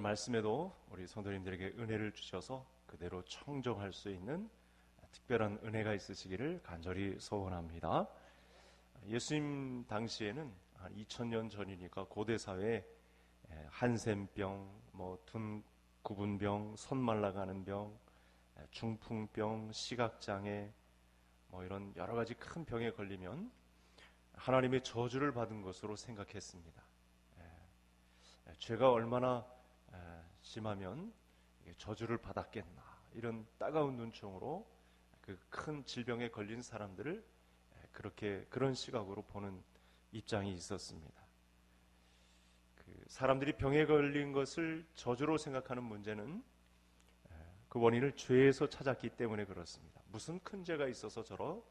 말씀에도 우리 성도님들에게 은혜를 주셔서 그대로 청정할 수 있는 특별한 은혜가 있으시기를 간절히 소원합니다. 예수님 당시에는 한 2000년 전이니까 고대 사회에 한센병, 뭐 둔 구분병, 손 말라가는 병, 중풍병, 시각장애, 뭐 이런 여러 가지 큰 병에 걸리면 하나님의 저주를 받은 것으로 생각했습니다. 죄가 얼마나 심하면 저주를 받았겠나 이런 따가운 눈총으로 그 큰 질병에 걸린 사람들을 그렇게 그런 시각으로 보는 입장이 있었습니다. 그 사람들이 병에 걸린 것을 저주로 생각하는 문제는 그 원인을 죄에서 찾았기 때문에 그렇습니다. 무슨 큰 죄가 있어서 저러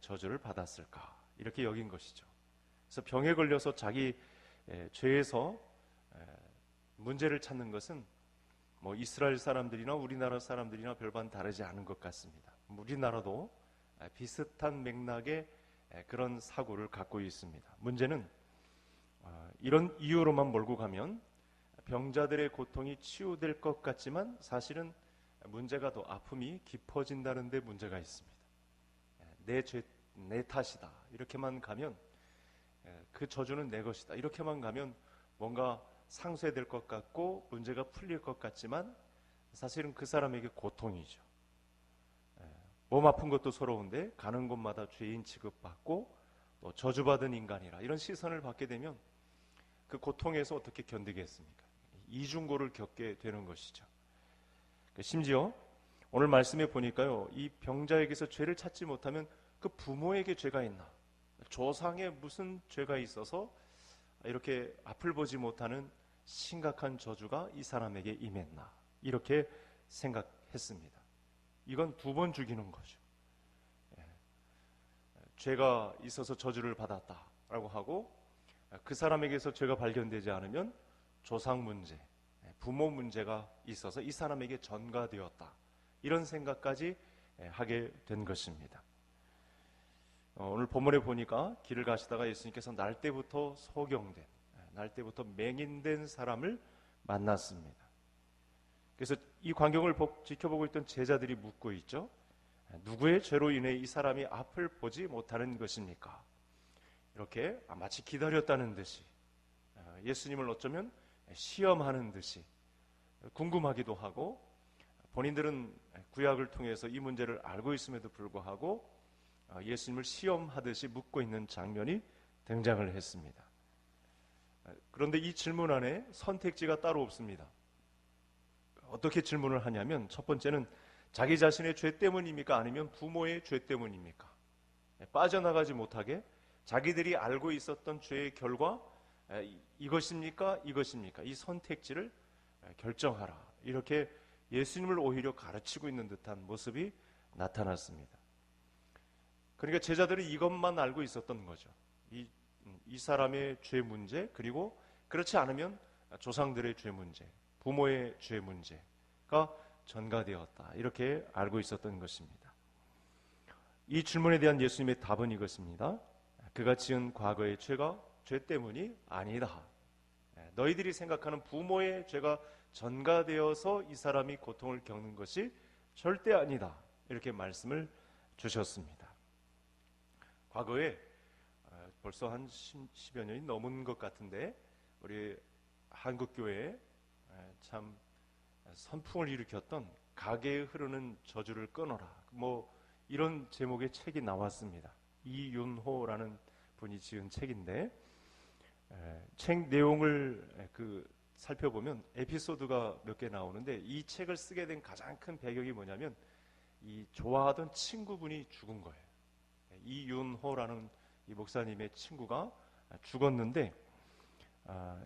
저주를 받았을까 이렇게 여긴 것이죠. 그래서 병에 걸려서 자기 죄에서 문제를 찾는 것은 뭐 이스라엘 사람들이나 우리나라 사람들이나 별반 다르지 않은 것 같습니다. 우리나라도 비슷한 맥락의 그런 사고를 갖고 있습니다. 문제는 어, 이런 이유로만 몰고 가면 병자들의 고통이 치유될 것 같지만 사실은 문제가 더 아픔이 깊어진다는 데 문제가 있습니다. 내 죄, 내 탓이다. 이렇게만 가면 그 저주는 내 것이다. 이렇게만 가면 뭔가 상쇄될 것 같고 문제가 풀릴 것 같지만 사실은 그 사람에게 고통이죠. 몸 아픈 것도 서러운데 가는 곳마다 죄인 취급받고 또 저주받은 인간이라 이런 시선을 받게 되면 그 고통에서 어떻게 견디겠습니까? 이중고를 겪게 되는 것이죠. 그 심지어 오늘 말씀에 보니까요, 이 병자에게서 죄를 찾지 못하면 그 부모에게 죄가 있나? 조상에 무슨 죄가 있어서 이렇게 앞을 보지 못하는 심각한 저주가 이 사람에게 임했나 이렇게 생각했습니다. 이건 두 번 죽이는 거죠. 예. 죄가 있어서 저주를 받았다라고 하고 그 사람에게서 죄가 발견되지 않으면 조상 문제, 예, 부모 문제가 있어서 이 사람에게 전가되었다 이런 생각까지 예, 하게 된 것입니다. 어, 오늘 본문에 보니까 길을 가시다가 예수님께서 날 때부터 소경된, 날 때부터 맹인된 사람을 만났습니다. 그래서 이 광경을 지켜보고 있던 제자들이 묻고 있죠. 누구의 죄로 인해 이 사람이 앞을 보지 못하는 것입니까? 이렇게 마치 기다렸다는 듯이 어, 예수님을 어쩌면 시험하는 듯이 궁금하기도 하고 본인들은 구약을 통해서 이 문제를 알고 있음에도 불구하고 어, 예수님을 시험하듯이 묻고 있는 장면이 등장을 했습니다. 어, 그런데 이 질문 안에 선택지가 따로 없습니다. 어떻게 질문을 하냐면 첫 번째는 자기 자신의 죄 때문입니까? 아니면 부모의 죄 때문입니까? 예, 빠져나가지 못하게 자기들이 알고 있었던 죄의 결과 이것입니까? 이것입니까? 이 선택지를 결정하라. 이렇게 예수님을 오히려 가르치고 있는 듯한 모습이 나타났습니다. 그러니까 제자들은 이것만 알고 있었던 거죠. 이, 이 사람의 죄 문제, 그리고 그렇지 않으면 조상들의 죄 문제, 부모의 죄 문제가 전가되었다. 이렇게 알고 있었던 것입니다. 이 질문에 대한 예수님의 답은 이것입니다. 그가 지은 과거의 죄가 죄 때문이 아니다. 너희들이 생각하는 부모의 죄가 전가되어서 이 사람이 고통을 겪는 것이 절대 아니다. 이렇게 말씀을 주셨습니다. 과거에 아, 벌써 한 10여 년이 넘은 것 같은데 우리 한국 교회에 아, 참 선풍을 일으켰던 가게에 흐르는 저주를 끊어라. 뭐 이런 제목의 책이 나왔습니다. 이윤호라는 분이 지은 책인데 책 내용을 그 살펴보면 에피소드가 몇 개 나오는데 이 책을 쓰게 된 가장 큰 배경이 뭐냐면 이 좋아하던 친구분이 죽은 거예요. 이윤호라는 이 목사님의 친구가 죽었는데 아,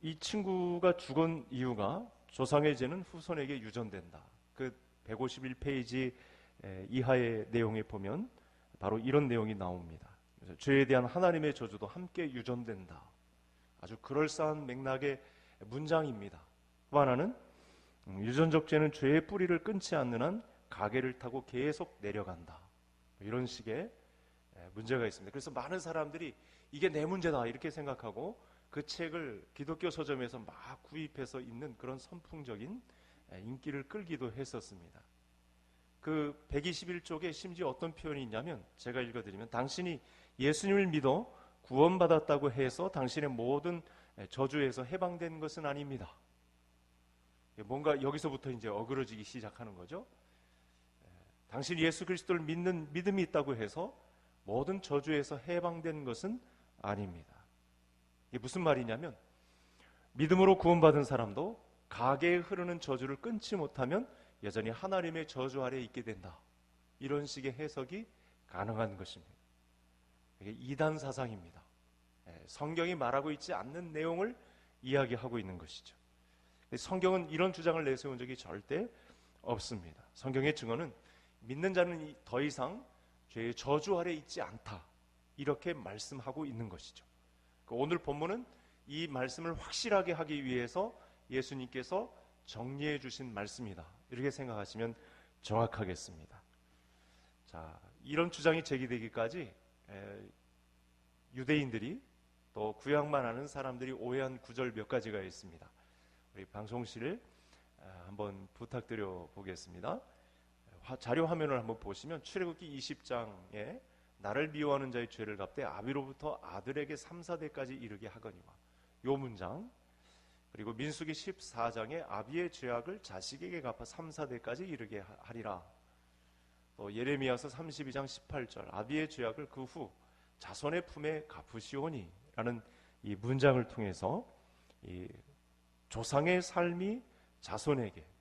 이 친구가 죽은 이유가 조상의 죄는 후손에게 유전된다. 그 151페이지 이하의 내용에 보면 바로 이런 내용이 나옵니다. 죄에 대한 하나님의 저주도 함께 유전된다. 아주 그럴싸한 맥락의 문장입니다. 또 하나는 음, 유전적 죄는 죄의 뿌리를 끊지 않는 한 가게를 타고 계속 내려간다. 이런 식의 문제가 있습니다. 그래서 많은 사람들이 이게 내 문제다 이렇게 생각하고 그 책을 기독교 서점에서 막 구입해서 읽는 그런 선풍적인 에, 인기를 끌기도 했었습니다. 그 121쪽에 심지어 어떤 표현이 있냐면 제가 읽어드리면 당신이 예수님을 믿어 구원받았다고 해서 당신의 모든 에, 저주에서 해방된 것은 아닙니다. 뭔가 여기서부터 이제 어그러지기 시작하는 거죠. 에, 당신이 예수 그리스도를 믿는 믿음이 있다고 해서 모든 저주에서 해방된 것은 아닙니다. 이게 무슨 말이냐면 믿음으로 구원받은 사람도 가게에 흐르는 저주를 끊지 못하면 여전히 하나님의 저주 아래 있게 된다. 이런 식의 해석이 가능한 것입니다. 이게 이단 사상입니다. 예, 성경이 말하고 있지 않는 내용을 이야기하고 있는 것이죠. 성경은 이런 주장을 내세운 적이 절대 없습니다. 성경의 증언은 믿는 자는 더 이상 죄의 저주 아래 있지 않다. 이렇게 말씀하고 있는 것이죠. 그 오늘 본문은 이 말씀을 확실하게 하기 위해서 예수님께서 정리해 주신 말씀이다. 이렇게 생각하시면 정확하겠습니다. 자, 이런 주장이 제기되기까지 에, 유대인들이 또 구약만 아는 사람들이 오해한 구절 몇 가지가 있습니다. 우리 방송실 한번 부탁드려 보겠습니다. 화, 자료 화면을 한번 보시면 출애굽기 20장에 나를 미워하는 자의 죄를 갚되 아비로부터 아들에게 3, 4대까지 이르게 하거니와. 요 문장. 그리고 민수기 14장에 아비의 죄악을 자식에게 갚아 3, 4대까지 이르게 하리라. 또 예레미야서 32장 18절. 아비의 죄악을 그 후 자손의 품에 갚으시오니 라는 이 문장을 통해서 이 조상의 삶이 자손에게 예,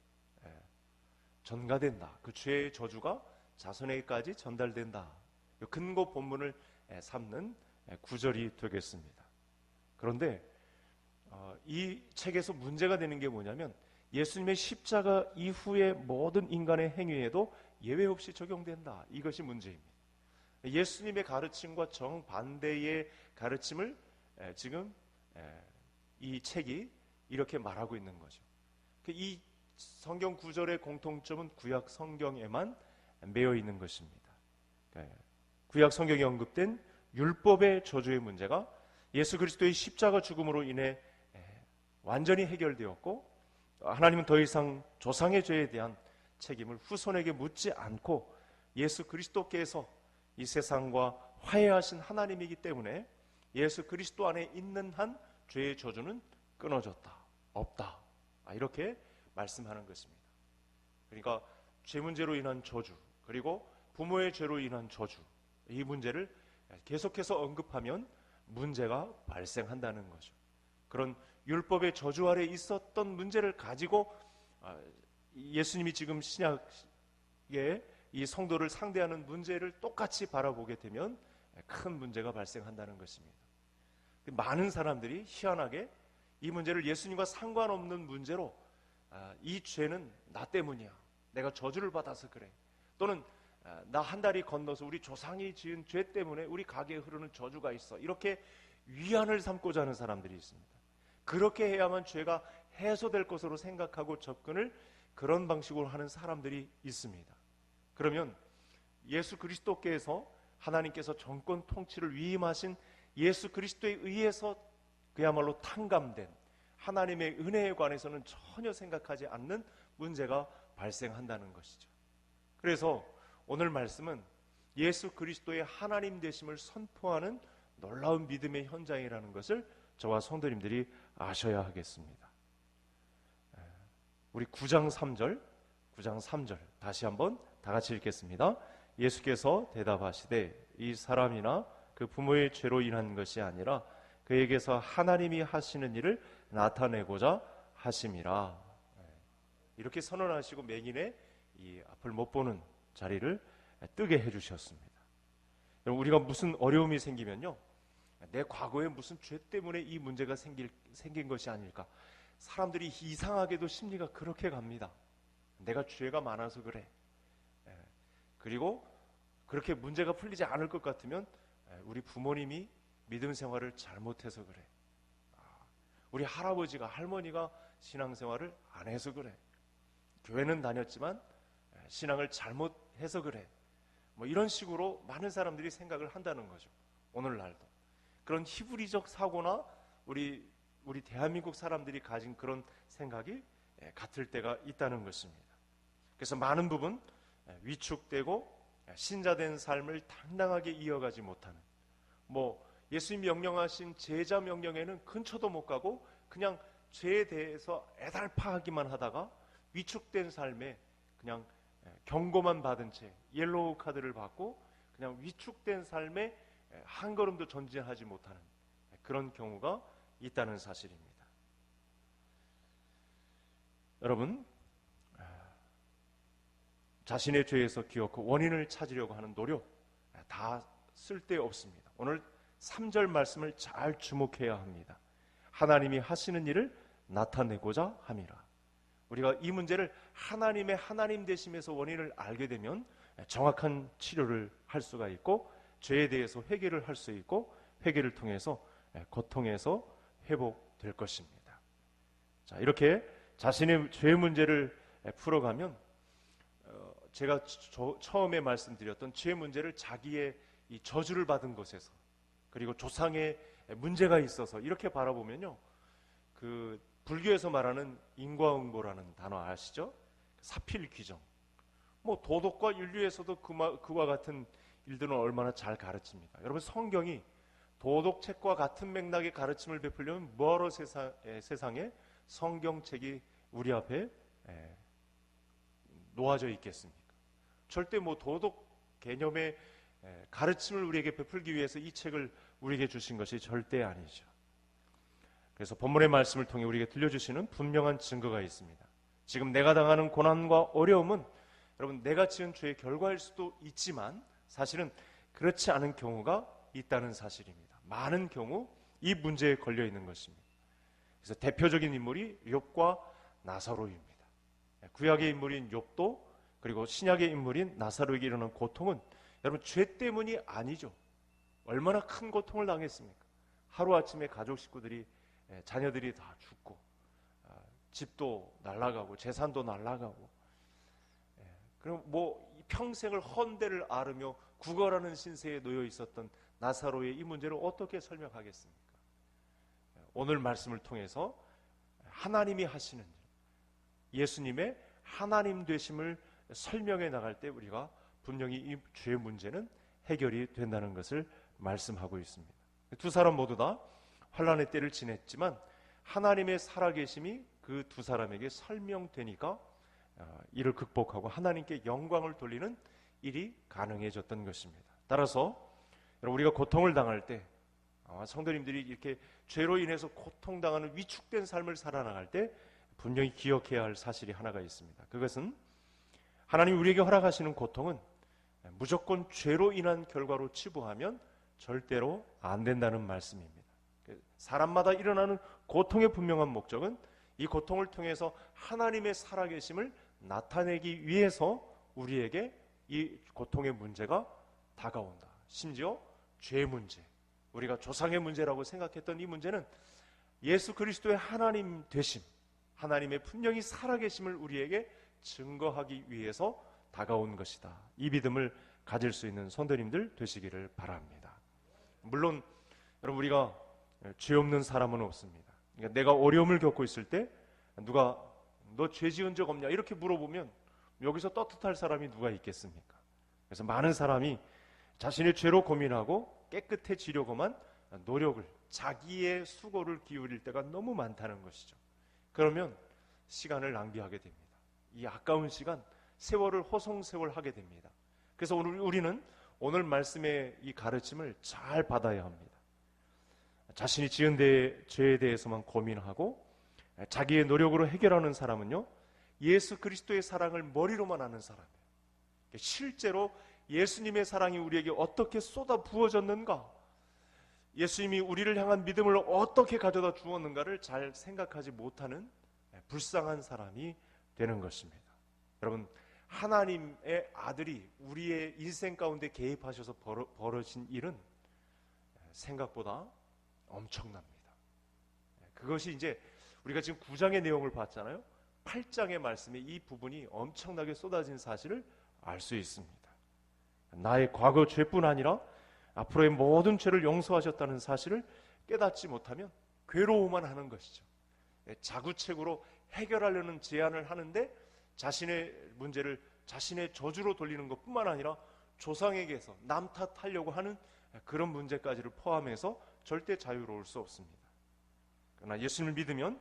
전가된다. 그 죄의 저주가 자손에게까지 전달된다. 근거 본문을 예, 삼는 예, 구절이 되겠습니다. 그런데 어, 이 책에서 문제가 되는 게 뭐냐면 예수님의 십자가 이후의 모든 인간의 행위에도 예외 없이 적용된다. 이것이 문제입니다. 예수님의 가르침과 정반대의 가르침을 지금 이 책이 이렇게 말하고 있는 거죠. 그이 성경 구절의 공통점은 구약 성경에만 매여 있는 것입니다. 구약 성경에 언급된 율법의 저주의 문제가 예수 그리스도의 십자가 죽음으로 인해 완전히 해결되었고 하나님은 더 이상 조상의 죄에 대한 책임을 후손에게 묻지 않고 예수 그리스도께서 이 세상과 화해하신 하나님이기 때문에 예수 그리스도 안에 있는 한 죄의 저주는 끊어졌다. 없다. 아, 이렇게 말씀하는 것입니다. 그러니까 죄 문제로 인한 저주, 그리고 부모의 죄로 인한 저주, 이 문제를 계속해서 언급하면 문제가 발생한다는 거죠. 그런 율법의 저주 아래 있었던 문제를 가지고 아, 예수님이 지금 신약에 이 성도를 상대하는 문제를 똑같이 바라보게 되면 큰 문제가 발생한다는 것입니다. 많은 사람들이 희한하게 이 문제를 예수님과 상관없는 문제로 아, 이 죄는 나 때문이야. 내가 저주를 받아서 그래. 또는 아, 나한 다리 건너서 우리 조상이 지은 죄 때문에 우리 가게에 흐르는 저주가 있어. 이렇게 위안을 삼고자 하는 사람들이 있습니다. 그렇게 해야만 죄가 해소될 것으로 생각하고 접근을 그런 방식으로 하는 사람들이 있습니다. 그러면 예수 그리스도께서 하나님께서 정권 통치를 위임하신 예수 그리스도에 의해서 그야말로 탕감된 하나님의 은혜에 관해서는 전혀 생각하지 않는 문제가 발생한다는 것이죠. 그래서 오늘 말씀은 예수 그리스도의 하나님 되심을 선포하는 놀라운 믿음의 현장이라는 것을 저와 성도님들이 아셔야 하겠습니다. 우리 9장 3절, 9장 3절 다시 한번 다 같이 읽겠습니다. 예수께서 대답하시되 이 사람이나 그 부모의 죄로 인한 것이 아니라 그에게서 하나님이 하시는 일을 나타내고자 하심이라. 이렇게 선언하시고 맹인의 이 앞을 못 보는 자리를 뜨게 해주셨습니다. 우리가 무슨 어려움이 생기면요, 내 과거에 무슨 죄 때문에 이 문제가 생길, 생긴 것이 아닐까. 사람들이 이상하게도 심리가 그렇게 갑니다. 내가 죄가 많아서 그래. 그리고 그렇게 문제가 풀리지 않을 것 같으면 우리 부모님이 믿음 생활을 잘못해서 그래. 아, 우리 할아버지가 할머니가 신앙생활을 안 해서 그래. 교회는 다녔지만 신앙을 잘못해서 그래. 뭐 이런 식으로 많은 사람들이 생각을 한다는 거죠. 오늘날도. 그런 히브리적 사고나 우리 우리 대한민국 사람들이 가진 그런 생각이 예, 같을 때가 있다는 것입니다. 그래서 많은 부분 예, 위축되고 예, 신자된 삶을 당당하게 이어가지 못하는 뭐 예수님 명령하신 제자 명령에는 근처도 못 가고 그냥 죄에 대해서 애달파하기만 하다가 위축된 삶에 그냥 예, 경고만 받은 채 옐로우 카드를 받고 그냥 위축된 삶에 예, 한 걸음도 전진하지 못하는 예, 그런 경우가 있다는 사실입니다. 여러분 아, 자신의 죄에서 기억하고 원인을 찾으려고 하는 노력 아, 다 쓸데없습니다. 오늘 3절 말씀을 잘 주목해야 합니다. 하나님이 하시는 일을 나타내고자 함이라. 우리가 이 문제를 하나님의 하나님 되심에서 원인을 알게 되면 정확한 치료를 할 수가 있고 죄에 대해서 회개를 할 수 있고 회개를 통해서 고통에서 회복될 것입니다. 자, 이렇게 자신의 죄 문제를 풀어가면 어, 제가 저- 처음에 말씀드렸던 죄 문제를 자기의 이 저주를 받은 것에서 그리고 조상의 문제가 있어서 이렇게 바라보면요. 그 불교에서 말하는 인과응보라는 단어 아시죠? 사필 규정. 뭐 도덕과 윤리에서도 그마, 그와 같은 일들은 얼마나 잘 가르칩니까? 여러분 성경이 도덕책과 같은 맥락의 가르침을 베풀려면 뭐하러 세상, 에, 세상에 성경책이 우리 앞에 에, 놓아져 있겠습니까? 절대 뭐 도덕 개념의 에, 가르침을 우리에게 베풀기 위해서 이 책을 우리에게 주신 것이 절대 아니죠. 그래서 본문의 말씀을 통해 우리에게 들려주시는 분명한 증거가 있습니다. 지금 내가 당하는 고난과 어려움은 여러분 내가 지은 죄의 결과일 수도 있지만 사실은 그렇지 않은 경우가 있다는 사실입니다. 많은 경우 이 문제에 걸려 있는 것입니다. 그래서 대표적인 인물이 욥과 나사로입니다. 구약의 인물인 욥도 그리고 신약의 인물인 나사로에게 일어난 고통은 여러분 죄 때문이 아니죠. 얼마나 큰 고통을 당했습니까? 하루 아침에 가족 식구들이 예, 자녀들이 다 죽고 아, 집도 날아가고 재산도 날아가고 예, 그럼 뭐이 평생을 헌대를 앓으며 구걸하는 신세에 놓여 있었던 나사로의 이 문제를 어떻게 설명하겠습니까? 예, 오늘 말씀을 통해서 하나님이 하시는 일, 예수님의 하나님 되심을 설명해 나갈 때 우리가 분명히 이죄 문제는 해결이 된다는 것을 말씀하고 있습니다. 두 사람 모두 다 환란의 때를 지냈지만 하나님의 살아계심이 그 두 사람에게 설명되니까 어, 이를 극복하고 하나님께 영광을 돌리는 일이 가능해졌던 것입니다. 따라서 우리가 고통을 당할 때 아마 성도님들이 이렇게 죄로 인해서 고통당하는 위축된 삶을 살아나갈 때 분명히 기억해야 할 사실이 하나가 있습니다. 그것은 하나님 우리에게 허락하시는 고통은 무조건 죄로 인한 결과로 치부하면 절대로 안 된다는 말씀입니다. 사람마다 일어나는 고통의 분명한 목적은 이 고통을 통해서 하나님의 살아계심을 나타내기 위해서 우리에게 이 고통의 문제가 다가온다. 심지어 죄 문제, 우리가 조상의 문제라고 생각했던 이 문제는 예수 그리스도의 하나님 되심, 하나님의 분명히 살아계심을 우리에게 증거하기 위해서 다가온 것이다. 이 믿음을 가질 수 있는 성도님들 되시기를 바랍니다. 물론 여러분 우리가 죄 없는 사람은 없습니다. 그러니까 내가 어려움을 겪고 있을 때 누가 너 죄 지은 적 없냐 이렇게 물어보면 여기서 떳떳할 사람이 누가 있겠습니까? 그래서 많은 사람이 자신의 죄로 고민하고 깨끗해지려고만 노력을 자기의 수고를 기울일 때가 너무 많다는 것이죠. 그러면 시간을 낭비하게 됩니다. 이 아까운 시간 세월을 호송세월 하게 됩니다. 그래서 오늘 우리는 오늘 말씀의 이 가르침을 잘 받아야 합니다. 자신이 지은 데, 죄에 대해서만 고민하고 자기의 노력으로 해결하는 사람은요 예수 그리스도의 사랑을 머리로만 아는 사람이에요. 실제로 예수님의 사랑이 우리에게 어떻게 쏟아 부어졌는가, 예수님이 우리를 향한 믿음을 어떻게 가져다 주었는가를 잘 생각하지 못하는 불쌍한 사람이 되는 것입니다. 여러분 하나님의 아들이 우리의 인생 가운데 개입하셔서 벌어, 벌어진 일은 생각보다 엄청납니다. 그것이 이제 우리가 지금 9장의 내용을 봤잖아요. 8장의 말씀에 이 부분이 엄청나게 쏟아진 사실을 알 수 있습니다. 나의 과거 죄뿐 아니라 앞으로의 모든 죄를 용서하셨다는 사실을 깨닫지 못하면 괴로워만 하는 것이죠. 예, 자구책으로 해결하려는 제안을 하는데 자신의 문제를 자신의 저주로 돌리는 것뿐만 아니라 조상에게서 남 탓하려고 하는 그런 문제까지를 포함해서 절대 자유로울 수 없습니다. 그러나 예수님을 믿으면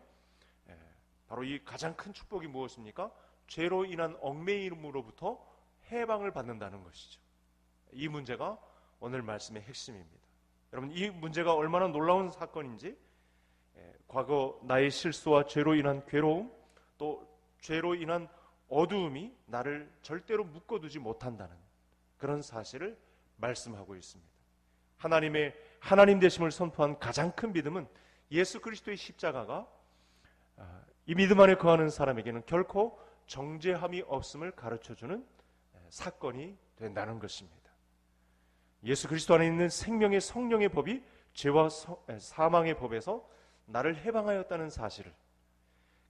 예, 바로 이 가장 큰 축복이 무엇입니까? 죄로 인한 얽매임으로부터 해방을 받는다는 것이죠. 이 문제가 오늘 말씀의 핵심입니다. 여러분 이 문제가 얼마나 놀라운 사건인지 예, 과거 나의 실수와 죄로 인한 괴로움 또 죄로 인한 어두움이 나를 절대로 묶어두지 못한다는 그런 사실을 말씀하고 있습니다. 하나님의 하나님 되심을 선포한 가장 큰 믿음은 예수 그리스도의 십자가가 아, 이 믿음 안에 거하는 사람에게는 결코 정죄함이 없음을 가르쳐 주는 사건이 된다는 것입니다. 예수 그리스도 안에 있는 생명의 성령의 법이 죄와 사망의 법에서 나를 해방하였다는 사실을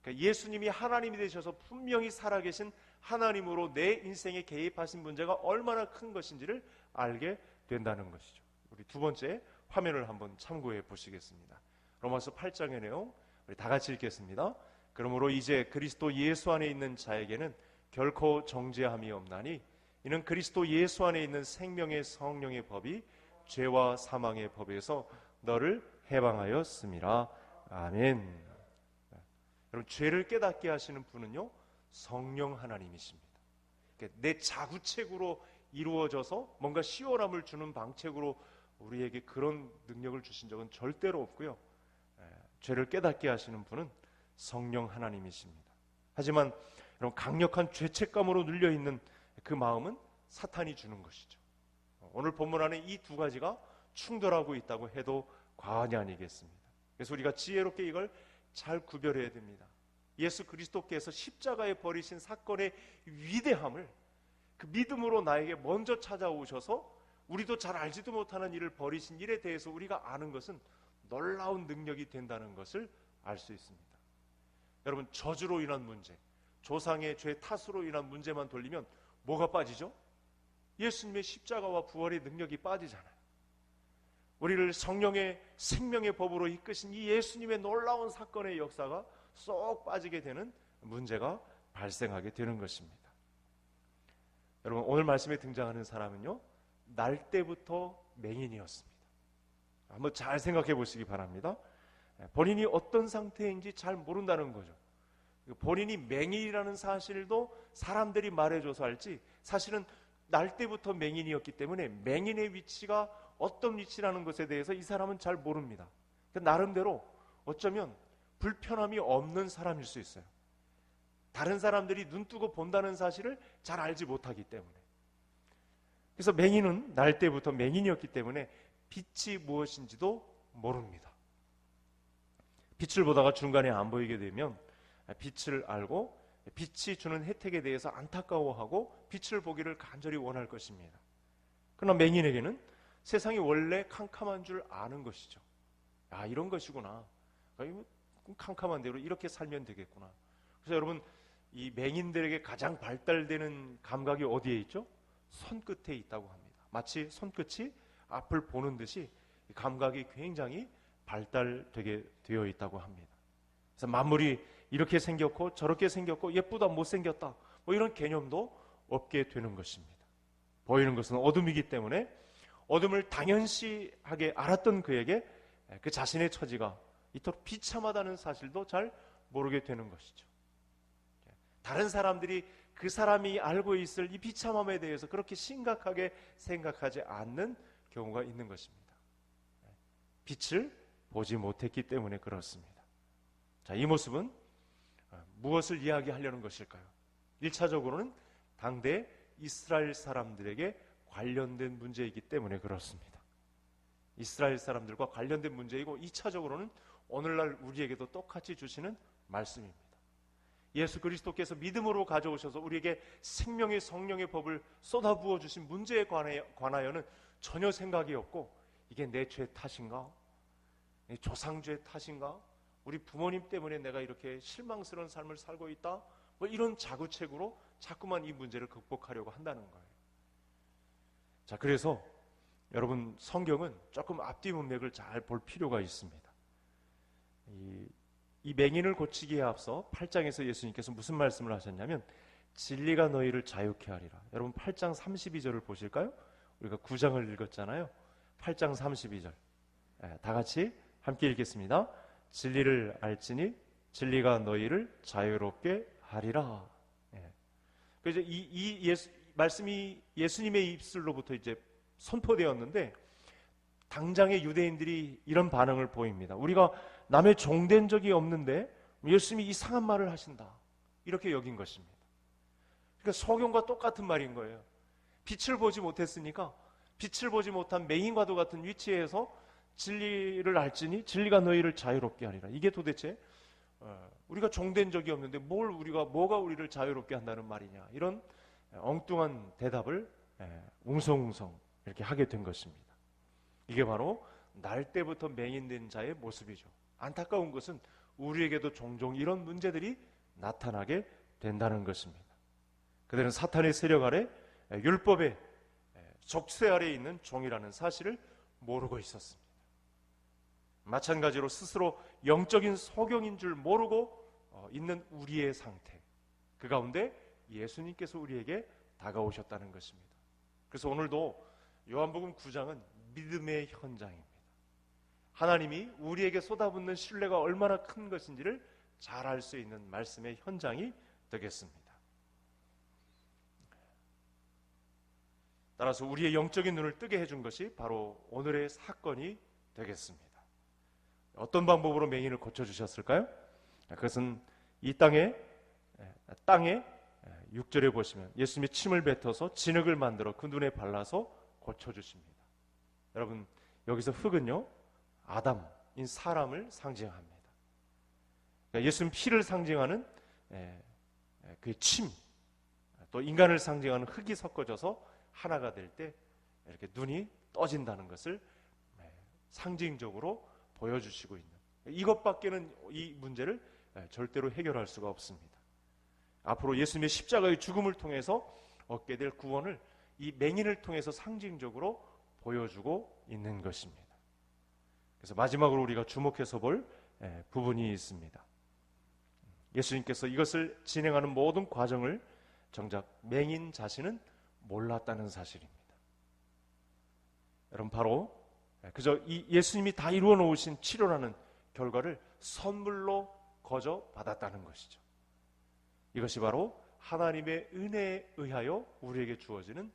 그러니까 예수님이 하나님이 되셔서 분명히 살아계신 하나님으로 내 인생에 개입하신 문제가 얼마나 큰 것인지를 알게 된다는 것이죠. 우리 두 번째 화면을 한번 참고해 보시겠습니다. 로마서 8장의 내용 우리 다 같이 읽겠습니다. 그러므로 이제 그리스도 예수 안에 있는 자에게는 결코 정죄함이 없나니 이는 그리스도 예수 안에 있는 생명의 성령의 법이 죄와 사망의 법에서 너를 해방하였습니다. 아멘. 여러분 죄를 깨닫게 하시는 분은요 성령 하나님이십니다. 그러니까 내 자구책으로 이루어져서 뭔가 시원함을 주는 방책으로 우리에게 그런 능력을 주신 적은 절대로 없고요. 죄를 깨닫게 하시는 분은 성령 하나님이십니다. 하지만 여러분 강력한 죄책감으로 눌려 있는 그 마음은 사탄이 주는 것이죠. 오늘 본문 안에 이 두 가지가 충돌하고 있다고 해도 과언이 아니겠습니다. 그래서 우리가 지혜롭게 이걸 잘 구별해야 됩니다. 예수 그리스도께서 십자가에 버리신 사건의 위대함을 그 믿음으로 나에게 먼저 찾아오셔서 우리도 잘 알지도 못하는 일을 버리신 일에 대해서 우리가 아는 것은 놀라운 능력이 된다는 것을 알 수 있습니다. 여러분 저주로 인한 문제, 조상의 죄 탓으로 인한 문제만 돌리면 뭐가 빠지죠? 예수님의 십자가와 부활의 능력이 빠지잖아요. 우리를 성령의 생명의 법으로 이끄신 이 예수님의 놀라운 사건의 역사가 쏙 빠지게 되는 문제가 발생하게 되는 것입니다. 여러분 오늘 말씀에 등장하는 사람은요 날 때부터 맹인이었습니다. 한번 잘 생각해 보시기 바랍니다. 본인이 어떤 상태인지 잘 모른다는 거죠. 본인이 맹인이라는 사실도 사람들이 말해줘서 알지 사실은 날 때부터 맹인이었기 때문에 맹인의 위치가 어떤 위치라는 것에 대해서 이 사람은 잘 모릅니다. 그러니까 나름대로 어쩌면 불편함이 없는 사람일 수 있어요. 다른 사람들이 눈 뜨고 본다는 사실을 잘 알지 못하기 때문에. 그래서 맹인은 날 때부터 맹인이었기 때문에 빛이 무엇인지도 모릅니다. 빛을 보다가 중간에 안 보이게 되면 빛을 알고 빛이 주는 혜택에 대해서 안타까워하고 빛을 보기를 간절히 원할 것입니다. 그러나 맹인에게는 세상이 원래 캄캄한 줄 아는 것이죠. 아, 이런 것이구나. 캄캄한 대로 이렇게 살면 되겠구나. 그래서 여러분, 이 맹인들에게 가장 발달되는 감각이 어디에 있죠? 손끝에 있다고 합니다. 마치 손끝이 앞을 보는 듯이 감각이 굉장히 발달되게 되어 있다고 합니다. 그래서 만물이 이렇게 생겼고 저렇게 생겼고 예쁘다 못생겼다 뭐 이런 개념도 없게 되는 것입니다. 보이는 것은 어둠이기 때문에 어둠을 당연시하게 알았던 그에게 그 자신의 처지가 이토록 비참하다는 사실도 잘 모르게 되는 것이죠. 다른 사람들이 그 사람이 알고 있을 이 비참함에 대해서 그렇게 심각하게 생각하지 않는 경우가 있는 것입니다. 빛을 보지 못했기 때문에 그렇습니다. 자, 이 모습은 무엇을 이야기하려는 것일까요? 1차적으로는 당대 이스라엘 사람들에게 관련된 문제이기 때문에 그렇습니다. 이스라엘 사람들과 관련된 문제이고 2차적으로는 오늘날 우리에게도 똑같이 주시는 말씀입니다. 예수 그리스도께서 믿음으로 가져오셔서 우리에게 생명의 성령의 법을 쏟아부어 주신 문제에 관하여 는 전혀 생각이 없고 이게 내 죄 탓인가? 조상죄 탓인가? 우리 부모님 때문에 내가 이렇게 실망스러운 삶을 살고 있다. 뭐 이런 자구책으로 자꾸만 이 문제를 극복하려고 한다는 거예요. 자, 그래서 여러분 성경은 조금 앞뒤 문맥을 잘 볼 필요가 있습니다. 이, 이 맹인을 고치기에 앞서 8장에서 예수님께서 무슨 말씀을 하셨냐면 진리가 너희를 자유케 하리라. 여러분 8장 32절을 보실까요? 우리가 9장을 읽었잖아요. 8장 32절. 예, 다 같이 함께 읽겠습니다. 진리를 알지니 진리가 너희를 자유롭게 하리라. 예. 그래서 이, 이 예수, 말씀이 예수님의 입술로부터 이제 선포되었는데 당장의 유대인들이 이런 반응을 보입니다. 우리가 남의 종된 적이 없는데 예수님이 이상한 말을 하신다. 이렇게 여긴 것입니다. 그러니까 소경과 똑같은 말인 거예요. 빛을 보지 못했으니까 빛을 보지 못한 맹인과도 같은 위치에서 진리를 알지니 진리가 너희를 자유롭게 하리라. 이게 도대체 어, 우리가 종된 적이 없는데 뭘 우리가 뭐가 우리를 자유롭게 한다는 말이냐 이런 엉뚱한 대답을 예, 웅성웅성 이렇게 하게 된 것입니다. 이게 바로 날 때부터 맹인된 자의 모습이죠. 안타까운 것은 우리에게도 종종 이런 문제들이 나타나게 된다는 것입니다. 그들은 사탄의 세력 아래 예, 율법의 적세 아래 있는 종이라는 사실을 모르고 있었습니다. 마찬가지로 스스로 영적인 소경인 줄 모르고 어, 있는 우리의 상태. 그 가운데 예수님께서 우리에게 다가오셨다는 것입니다. 그래서 오늘도 요한복음 9장은 믿음의 현장입니다. 하나님이 우리에게 쏟아붓는 신뢰가 얼마나 큰 것인지를 잘 알 수 있는 말씀의 현장이 되겠습니다. 따라서 우리의 영적인 눈을 뜨게 해준 것이 바로 오늘의 사건이 되겠습니다. 어떤 방법으로 맹인을 고쳐주셨을까요? 그것은 이 땅에 땅에 6절에 보시면 예수님이 침을 뱉어서 진흙을 만들어 그 눈에 발라서 고쳐주십니다. 여러분 여기서 흙은요 아담인 사람을 상징합니다. 그러니까 예수님 피를 상징하는 그 침, 또 인간을 상징하는 흙이 섞어져서 하나가 될 때 이렇게 눈이 떠진다는 것을 상징적으로 보여주시고 있는 이것밖에는 이 문제를 절대로 해결할 수가 없습니다. 앞으로 예수님의 십자가의 죽음을 통해서 얻게 될 구원을 이 맹인을 통해서 상징적으로 보여주고 있는 것입니다. 그래서 마지막으로 우리가 주목해서 볼 부분이 있습니다. 예수님께서 이것을 진행하는 모든 과정을 정작 맹인 자신은 몰랐다는 사실입니다. 여러분 바로 그저 이 예수님이 다 이루어 놓으신 치료라는 결과를 선물로 거저 받았다는 것이죠. 이것이 바로 하나님의 은혜에 의하여 우리에게 주어지는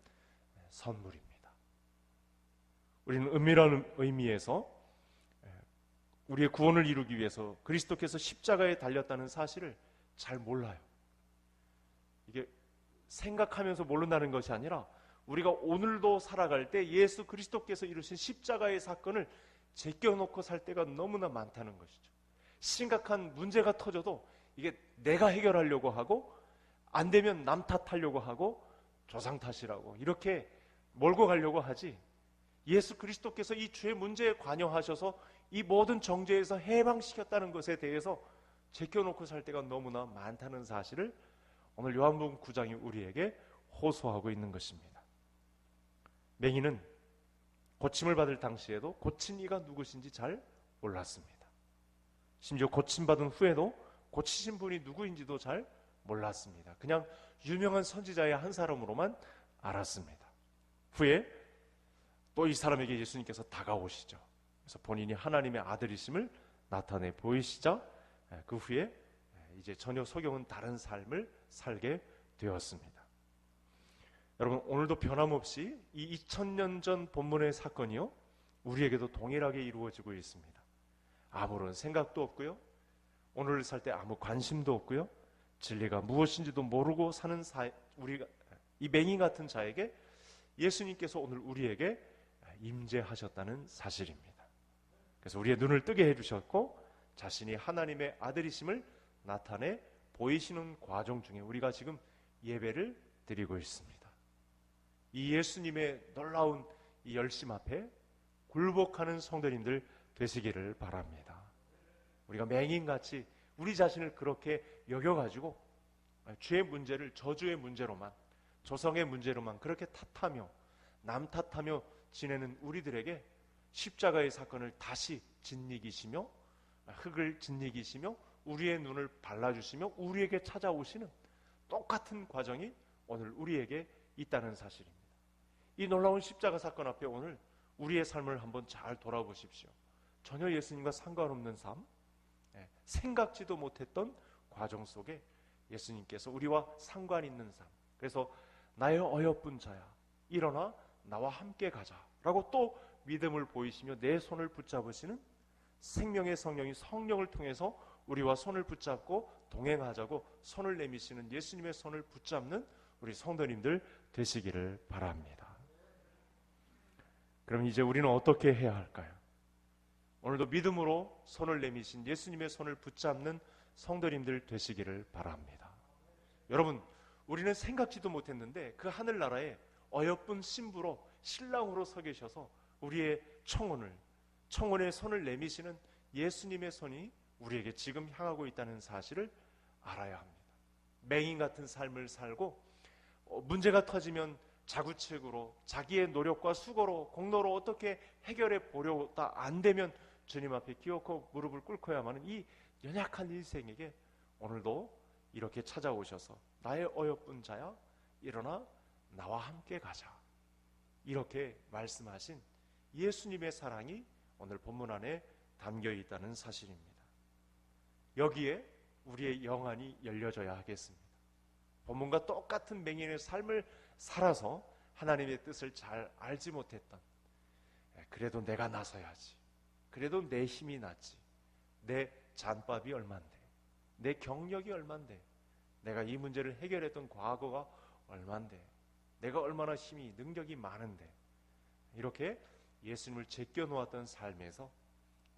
선물입니다. 우리는 은밀한 의미에서 우리의 구원을 이루기 위해서 그리스도께서 십자가에 달렸다는 사실을 잘 몰라요. 이게 생각하면서 모른다는 것이 아니라 우리가 오늘도 살아갈 때 예수 그리스도께서 이루신 십자가의 사건을 제껴놓고 살 때가 너무나 많다는 것이죠. 심각한 문제가 터져도 이게 내가 해결하려고 하고 안 되면 남 탓하려고 하고 조상 탓이라고 이렇게 몰고 가려고 하지 예수 그리스도께서 이 죄 문제에 관여하셔서 이 모든 정죄에서 해방시켰다는 것에 대해서 제껴놓고 살 때가 너무나 많다는 사실을 오늘 요한복음 9장이 우리에게 호소하고 있는 것입니다. 맹인은 고침을 받을 당시에도 고친 이가 누구신지 잘 몰랐습니다. 심지어 고침받은 후에도 고치신 분이 누구인지도 잘 몰랐습니다. 그냥 유명한 선지자의 한 사람으로만 알았습니다. 후에 또 이 사람에게 예수님께서 다가오시죠. 그래서 본인이 하나님의 아들이심을 나타내 보이시자 그 후에 이제 전혀 소경은 다른 삶을 살게 되었습니다. 여러분 오늘도 변함없이 이 2000년 전 본문의 사건이요 우리에게도 동일하게 이루어지고 있습니다. 아무런 생각도 없고요. 오늘 살 때 아무 관심도 없고요. 진리가 무엇인지도 모르고 사는 사, 우리가 이 맹인 같은 자에게 예수님께서 오늘 우리에게 임재하셨다는 사실입니다. 그래서 우리의 눈을 뜨게 해주셨고 자신이 하나님의 아들이심을 나타내 보이시는 과정 중에 우리가 지금 예배를 드리고 있습니다. 이 예수님의 놀라운 이 열심 앞에 굴복하는 성도님들 되시기를 바랍니다. 우리가 맹인같이 우리 자신을 그렇게 여겨가지고 죄의 문제를 저주의 문제로만 조성의 문제로만 그렇게 탓하며 남 탓하며 지내는 우리들에게 십자가의 사건을 다시 짓이기시며 흙을 짓이기시며 우리의 눈을 발라주시며 우리에게 찾아오시는 똑같은 과정이 오늘 우리에게 있다는 사실입니다. 이 놀라운 십자가 사건 앞에 오늘 우리의 삶을 한번 잘 돌아보십시오. 전혀 예수님과 상관없는 삶, 예, 생각지도 못했던 과정 속에 예수님께서 우리와 상관 있는 삶. 그래서 나의 어여쁜 자야, 일어나 나와 함께 가자라고 또 믿음을 보이시며 내 손을 붙잡으시는 생명의 성령이 성령을 통해서 우리와 손을 붙잡고 동행하자고 손을 내미시는 예수님의 손을 붙잡는 우리 성도님들 되시기를 바랍니다. 그럼 이제 우리는 어떻게 해야 할까요? 오늘도 믿음으로 손을 내미신 예수님의 손을 붙잡는 성도님들 되시기를 바랍니다. 여러분, 우리는 생각지도 못했는데 그 하늘나라에 어여쁜 신부로 신랑으로 서 계셔서 우리의 청혼을 청혼의 손을 내미시는 예수님의 손이 우리에게 지금 향하고 있다는 사실을 알아야 합니다. 맹인 같은 삶을 살고 어, 문제가 터지면 자구책으로 자기의 노력과 수고로 공로로 어떻게 해결해 보려다 안 되면 주님 앞에 기어코 무릎을 꿇고야만은 이 연약한 일생에게 오늘도 이렇게 찾아오셔서 나의 어여쁜 자야 일어나 나와 함께 가자 이렇게 말씀하신 예수님의 사랑이 오늘 본문 안에 담겨 있다는 사실입니다. 여기에 우리의 영안이 열려져야 하겠습니다. 본문과 똑같은 맹인의 삶을 살아서 하나님의 뜻을 잘 알지 못했던 예, 그래도 내가 나서야지. 그래도 내 힘이 낫지. 내 잔밥이 얼만데. 내 경력이 얼만데. 내가 이 문제를 해결했던 과거가 얼만데. 내가 얼마나 힘이 능력이 많은데. 이렇게 예수님을 제껴 놓았던 삶에서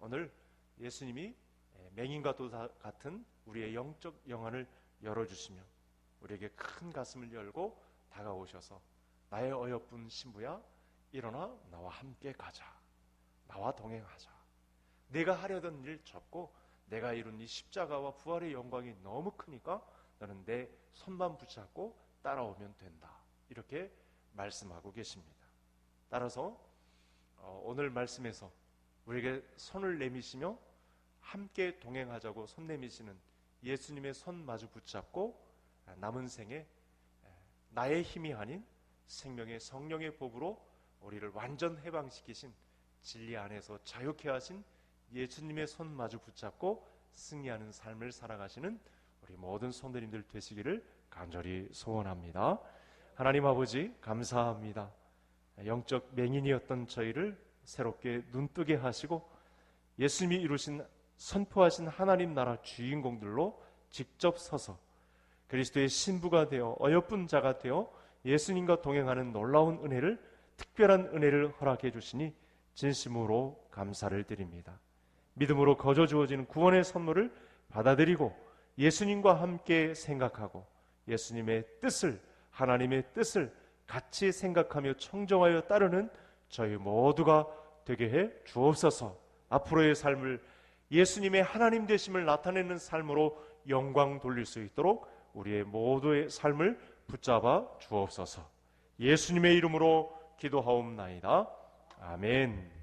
오늘 예수님이 예, 맹인과 도 같은 우리의 영적 영안을 열어주시며 우리에게 큰 가슴을 열고 다가오셔서 나의 어여쁜 신부야 일어나 나와 함께 가자 나와 동행하자 내가 하려던 일 접고 내가 이룬 이 십자가와 부활의 영광이 너무 크니까 너는 내 손만 붙잡고 따라오면 된다. 이렇게 말씀하고 계십니다. 따라서 어, 오늘 말씀에서 우리에게 손을 내미시며 함께 동행하자고 손 내미시는 예수님의 손 마주 붙잡고 남은 생에 나의 힘이 아닌 생명의 성령의 복으로 우리를 완전 해방시키신 진리 안에서 자유케 하신 예수님의 손 마주 붙잡고 승리하는 삶을 살아가시는 우리 모든 성도님들 되시기를 간절히 소원합니다. 하나님 아버지 감사합니다. 영적 맹인이었던 저희를 새롭게 눈뜨게 하시고 예수님이 이루신 선포하신 하나님 나라 주인공들로 직접 서서 그리스도의 신부가 되어 어여쁜 자가 되어 예수님과 동행하는 놀라운 은혜를 특별한 은혜를 허락해 주시니 진심으로 감사를 드립니다. 믿음으로 거저 주어지는 구원의 선물을 받아들이고 예수님과 함께 생각하고 예수님의 뜻을 하나님의 뜻을 같이 생각하며 청정하여 따르는 저희 모두가 되게 해 주옵소서. 앞으로의 삶을 예수님의 하나님 되심을 나타내는 삶으로 영광 돌릴 수 있도록 우리의 모두의 삶을 붙잡아 주옵소서. 예수님의 이름으로 기도하옵나이다. 아멘.